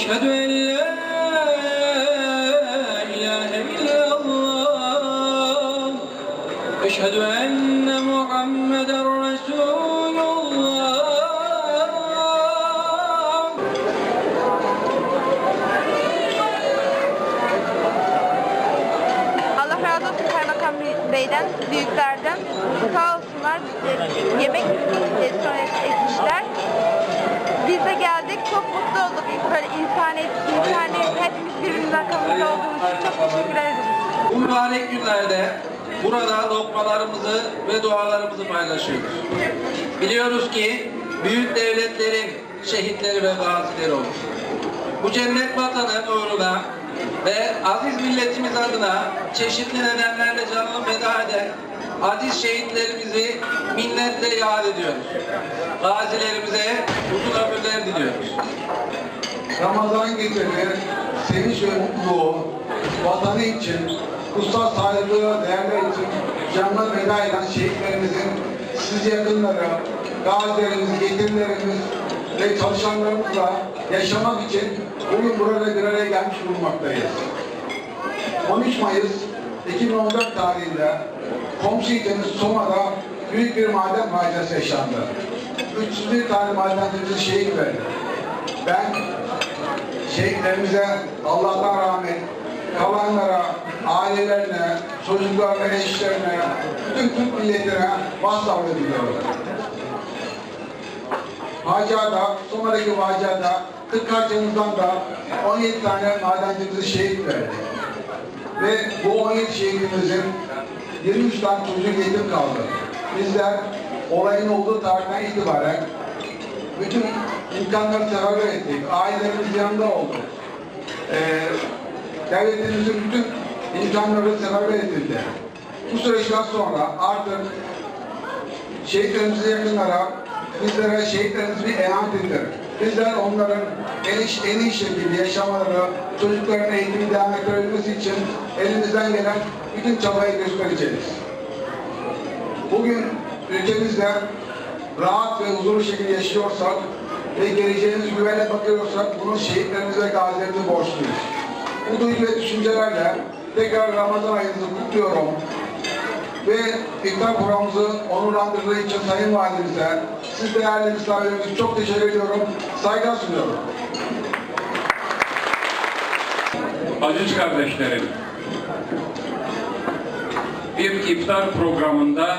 أشهد أن لا إله إلا الله أشهد أن محمدا رسول الله Allah razı olsun Kaymakam Bey'den, büyüklerden. Sağ olsunlar e, yemek e, sonra etmişler. Biz de geldik, çok mutlu olduk. Böyle insani, insani hepimiz birbirimizden kabul olduğumuz için çok teşekkür ederiz. Bu mübarek günlerde burada lokmalarımızı ve dualarımızı paylaşıyoruz. Biliyoruz ki büyük devletlerin şehitleri ve gazileri olur. Bu cennet vatanı uğruna ve aziz milletimiz adına çeşitli nedenlerle canını feda eden aziz şehitlerimizi minnetle yad ediyoruz. Gazilerimize uzun ömürler diliyoruz. Ramazan geceleri sevinç ve mutluluğu vatanı için, kutsal saygı değerler için canına feda eden şehitlerimizin siz yakınları, gazilerimiz, yetimlerimiz ve çalışanlarımızla yaşamak için bugün burada bir araya gelmiş bulunmaktayız. 13 Mayıs 2014 tarihinde komşu ilçemiz Soma'da büyük bir maden faciası yaşandı. 301 tane madencimiz şehit verdi. Ben şehitlerimize Allah'tan rahmet, kalanlara, ailelerine, çocuklarına, eşlerine, bütün Türk milletine başsağlığı diliyorum. Faciada, Soma'daki faciada 40 karşımızdan da 17 tane madencimizi şehit verdik. Ve bu 17 şehidimizin 23 tane çocuk yetim kaldı. Bizler olayın olduğu tarihten itibaren bütün imkanları seferber ettik. Ailelerimiz yanında oldu. Ee, devletimizin bütün imkanları seferber edildi. Bu süreçten sonra artık şehitlerimize yakınlara, bizlere şehitlerimiz bir emanettir. Bizler onların en, iş, en iyi şekilde yaşamaları, çocukların eğitimi devam ettirebilmesi için elimizden gelen bütün çabayı göstereceğiz. Bugün ülkemizde rahat ve huzurlu şekilde yaşıyorsak ve geleceğimiz güvenle bakıyorsak bunun şehitlerimize gazilerimize borçluyuz. Bu duygu ve düşüncelerle tekrar Ramazan ayınızı kutluyorum ve iftar programımızı onurlandırdığı için Sayın Valimize, siz değerli misafirlerimize çok teşekkür ediyorum, saygılar sunuyorum. Aziz kardeşlerim, bir iftar programında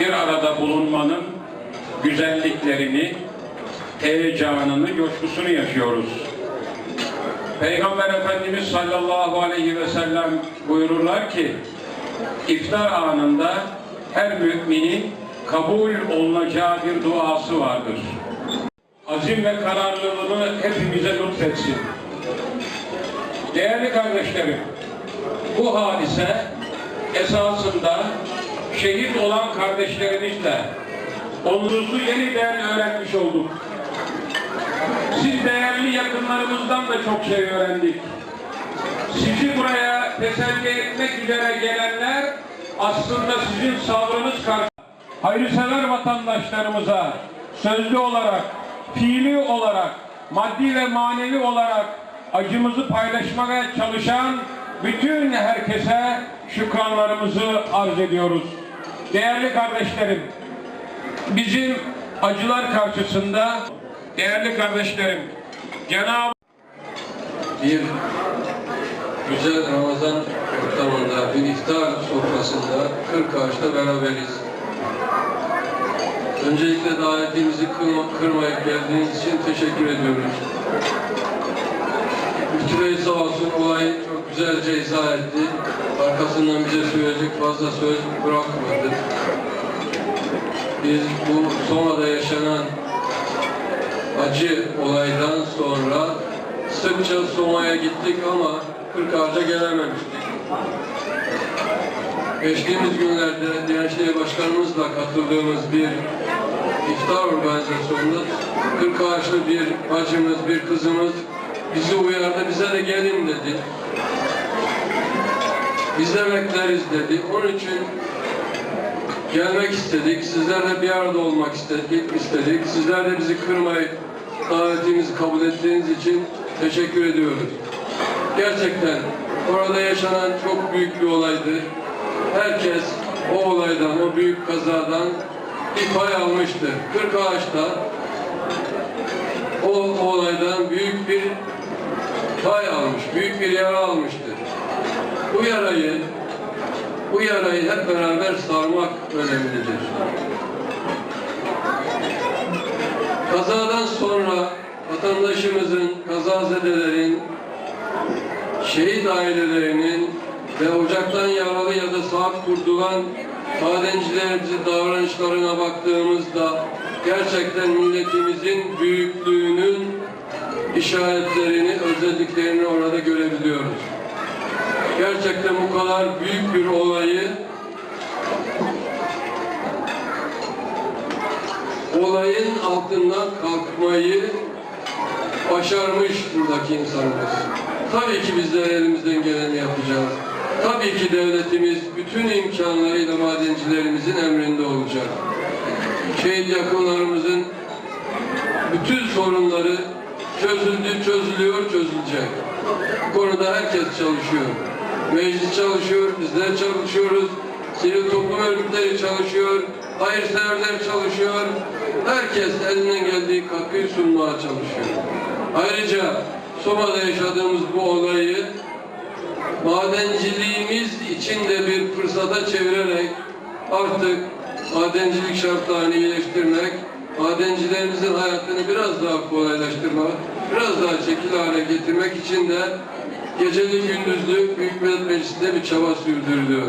bir arada bulunmanın güzelliklerini, heyecanını, coşkusunu yaşıyoruz. Peygamber Efendimiz sallallahu aleyhi ve sellem buyururlar ki, iftar anında her müminin kabul olunacağı bir duası vardır. Azim ve kararlılığını hepimize lütfetsin. Değerli kardeşlerim, bu hadise esasında şehit olan kardeşlerimizle onurunuzu yeniden öğrenmiş olduk. Siz değerli yakınlarımızdan da çok şey öğrendik. Sizi buraya teselli etmek üzere gelenler aslında sizin sabrınız karşı hayırsever vatandaşlarımıza sözlü olarak, fiili olarak, maddi ve manevi olarak acımızı paylaşmaya çalışan bütün herkese şükranlarımızı arz ediyoruz. Değerli kardeşlerim, bizim acılar karşısında değerli kardeşlerim, Cenab-ı bir güzel Ramazan ortamında, bir iftar sofrasında kırk ağaçta beraberiz. Öncelikle davetimizi kırma- kırmayıp geldiğiniz için teşekkür ediyoruz. Müftü Bey sağ olsun olayı çok güzelce izah etti. Arkasından bize söyleyecek fazla söz bırakmadı. Biz bu Soma'da yaşanan acı olaydan sonra sıkça Soma'ya gittik ama Kırkağaç'a gelememiştik. Geçtiğimiz günlerde Diyanet Başkanımızla katıldığımız bir iftar organizasyonunda Kırkağaçlı bir bacımız, bir kızımız bizi uyardı, bize de gelin dedi. Biz de bekleriz dedi. Onun için gelmek istedik. Sizlerle bir arada olmak istedik. istedik. Sizler de bizi kırmayıp davetimizi kabul ettiğiniz için teşekkür ediyoruz. Gerçekten orada yaşanan çok büyük bir olaydı. Herkes o olaydan, o büyük kazadan bir pay almıştı. Kırkağaç'ta o olaydan büyük bir pay almış, büyük bir yara almıştı. Bu yarayı, bu yarayı hep beraber sarmak önemlidir. Kazadan sonra vatandaşımızın, kazazedelerin, şehit ailelerinin ve ocaktan yaralı ya da saat kurtulan madencilerimizin davranışlarına baktığımızda gerçekten milletimizin büyüklüğünün işaretlerini, özelliklerini orada görebiliyoruz. Gerçekten bu kadar büyük bir olayı olayın altından kalkmayı başarmış buradaki insanımız. Tabii ki bizler elimizden geleni yapacağız. Tabii ki devletimiz bütün imkanlarıyla madencilerimizin emrinde olacak. Şehit yakınlarımızın bütün sorunları çözüldü, çözülüyor, çözülecek. Bu konuda herkes çalışıyor. Meclis çalışıyor, bizler çalışıyoruz. Sivil toplum örgütleri çalışıyor, hayırseverler çalışıyor. Herkes elinden geldiği katkıyı sunmaya çalışıyor. Ayrıca Soma'da yaşadığımız bu olayı madenciliğimiz için de bir fırsata çevirerek artık madencilik şartlarını iyileştirmek, madencilerimizin hayatını biraz daha kolaylaştırmak, biraz daha şekil hale getirmek için de geceli gündüzlü Büyük Millet Meclisi'nde bir çaba sürdürülüyor.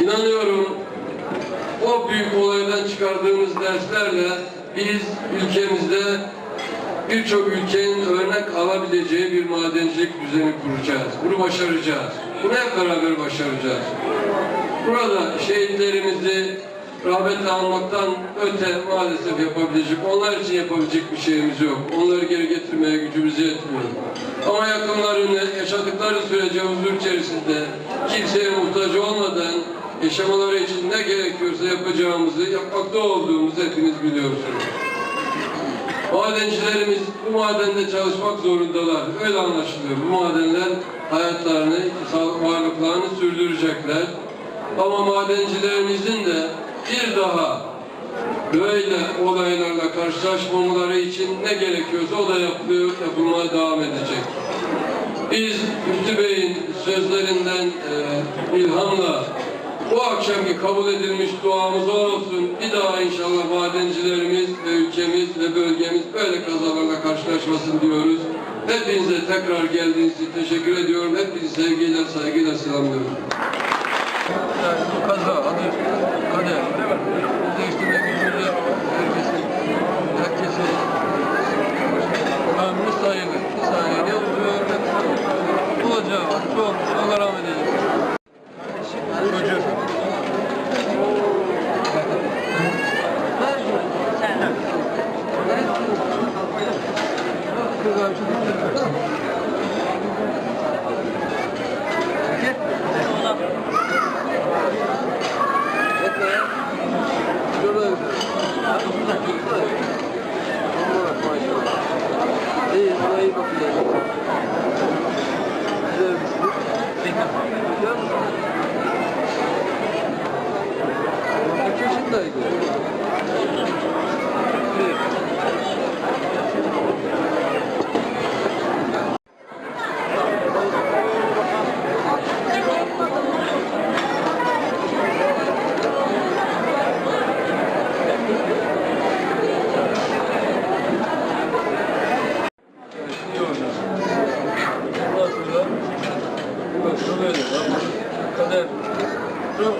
İnanıyorum o büyük olaydan çıkardığımız derslerle biz ülkemizde birçok ülkenin örnek alabileceği bir madencilik düzeni kuracağız. Bunu başaracağız. Bunu hep beraber başaracağız. Burada şehitlerimizi rahmetle almaktan öte maalesef yapabilecek, onlar için yapabilecek bir şeyimiz yok. Onları geri getirmeye gücümüz yetmiyor. Ama yakınlarını yaşadıkları sürece huzur içerisinde kimseye muhtaç olmadan yaşamaları için ne gerekiyorsa yapacağımızı, yapmakta olduğumuzu hepiniz biliyorsunuz. Madencilerimiz bu madende çalışmak zorundalar. Öyle anlaşılıyor. Bu madenler hayatlarını, varlıklarını sürdürecekler. Ama madencilerimizin de bir daha böyle olaylarla karşılaşmamaları için ne gerekiyorsa o da yapılıyor, yapılmaya devam edecek. Biz Müftü Bey'in sözlerinden e, ilhamla bu akşamki kabul edilmiş duamız olsun. Bir daha inşallah madencilerimiz ve ülkemiz ve bölgemiz böyle kazalarla karşılaşmasın diyoruz. Hepinize tekrar geldiğiniz için teşekkür ediyorum. Hepinizi sevgiyle, saygıyla selamlıyorum. Yani bu kaza, adı kader. Değiştirmek gücünde herkesin, herkesin ömrü sayılır. Bir saniye ne oluyor? Olacağı var. Çok. Allah rahmet eylesin. Çocuk. Kız amca. İyi, buna iyi bakacağız. Güzel bir şey. Güzel mi? Kaç yaşındaydı? Bir. Kader.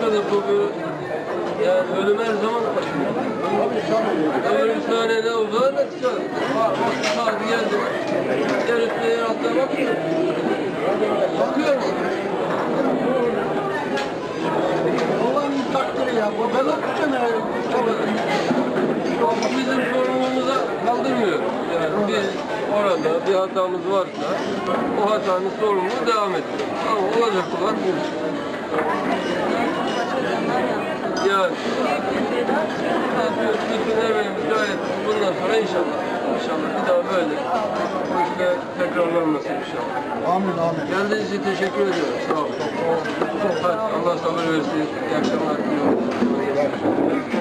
Kader bu bir yani ölüm her zaman başlıyor. Ömür bir saniye ne oldu ne çıkar. Hadi geldi. Yer üstüne yer altına bakıyor. Bakıyor mu? Allah'ın takdiri ya. Ben okuyacağım Bu bizim sorumluluğumuza kaldırmıyor. Yani biz orada bir hatamız varsa o hatanın sorumluluğu devam ediyor. Ama olacak olan bu. Yani. Bundan sonra inşallah. İnşallah bir daha böyle. Bu işte tekrarlanmasın inşallah. Amin amin. Geldiğiniz için teşekkür ediyorum. Sağ olun. Hadi Allah sabır versin. İyi akşamlar diliyorum.